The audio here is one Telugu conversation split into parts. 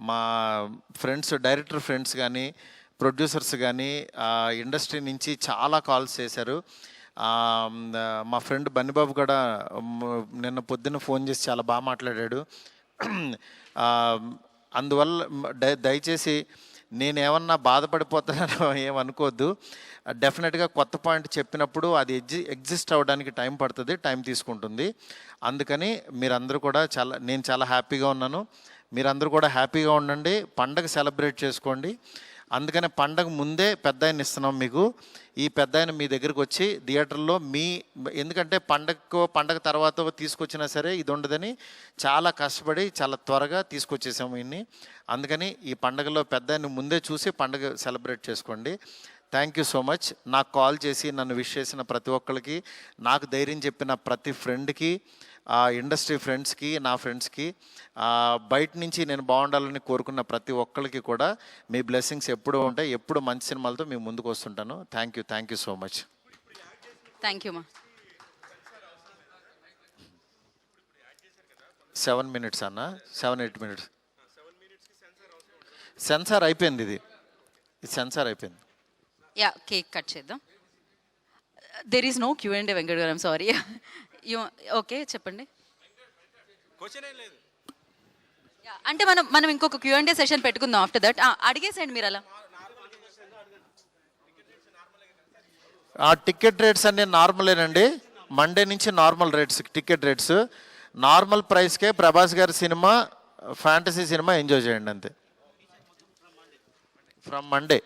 మా ఫ్రెండ్స్ డైరెక్టర్ ఫ్రెండ్స్ కానీ ప్రొడ్యూసర్స్ కానీ ఇండస్ట్రీ నుంచి చాలా కాల్స్ చేశారు. మా ఫ్రెండ్ బన్నిబాబు కూడా నిన్న పొద్దున్న ఫోన్ చేసి చాలా బాగా మాట్లాడాడు. అందువల్ల దయచేసి నేనేమన్నా బాధపడిపోతానో ఏమనుకోవద్దు డెఫినెట్గా కొత్త పాయింట్ చెప్పినప్పుడు అది ఎగ్జి ఎగ్జిస్ట్ అవ్వడానికి టైం పడుతుంది టైం తీసుకుంటుంది. అందుకని మీరందరూ కూడా చాలా నేను చాలా హ్యాపీగా ఉన్నాను. మీరందరూ కూడా హ్యాపీగా ఉండండి. పండగ సెలబ్రేట్ చేసుకోండి. అందుకని పండగ ముందే పెద్ద ఆయన ఇస్తున్నాం మీకు. ఈ పెద్ద ఆయన మీ దగ్గరికి వచ్చి థియేటర్లో మీ ఎందుకంటే పండగకు పండగ తర్వాత తీసుకొచ్చినా సరే ఇది ఉండదని చాలా కష్టపడి చాలా త్వరగా తీసుకొచ్చేసాము ఇన్ని. అందుకని ఈ పండగలో పెద్ద ముందే చూసి పండగ సెలబ్రేట్ చేసుకోండి. థ్యాంక్ యూ సో మచ్ నాకు కాల్ చేసి నన్ను విష్ చేసిన ప్రతి ఒక్కరికి నాకు ధైర్యం చెప్పిన ప్రతి ఫ్రెండ్కి ఆ ఇండస్ట్రీ ఫ్రెండ్స్కి నా ఫ్రెండ్స్కి బయట నుంచి నేను బాగుండాలని కోరుకున్న ప్రతి ఒక్కరికి కూడా మీ బ్లెస్సింగ్స్ ఎప్పుడూ ఉంటాయి ఎప్పుడు మంచి సినిమాలతో మీ ముందుకు వస్తుంటాను. Thank you thank you so much thank you మా సెవెన్ మినిట్స్ అన్న. సెవెన్ ఎయిట్ మినిట్స్ సెన్సార్ అయిపోయింది ఇది. సెన్సార్ అయిపోయింది. యా కేక్ కట్ చేద్దాం. There is no Q and Venkat garu sorry you okay చెప్పండి. అంటే మనం మనం ఇంకొక క్యూ అండ్ సెషన్ పెట్టుకుందాం ఆఫ్టర్ దట్ అడిగేసేయండి మీరు అలా. ఆ టికెట్ రేట్స్ అన్నీ నార్మలేనండి మండే నుంచి normal rates ticket rates normal ప్రైస్కే Prabhas గారి సినిమా ఫ్యాంటసీ సినిమా ఎంజాయ్ చేయండి అంతే. ఫ్రమ్ మండే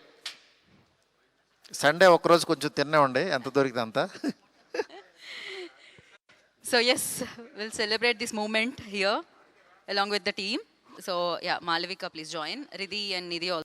సండే ఒక రోజు కొంచెం తిన్నే ఉండే ఎంత దొరికితే అంత? So us will celebrate this moment here along with the team so yeah Malavika please join Riddhi and Nidhi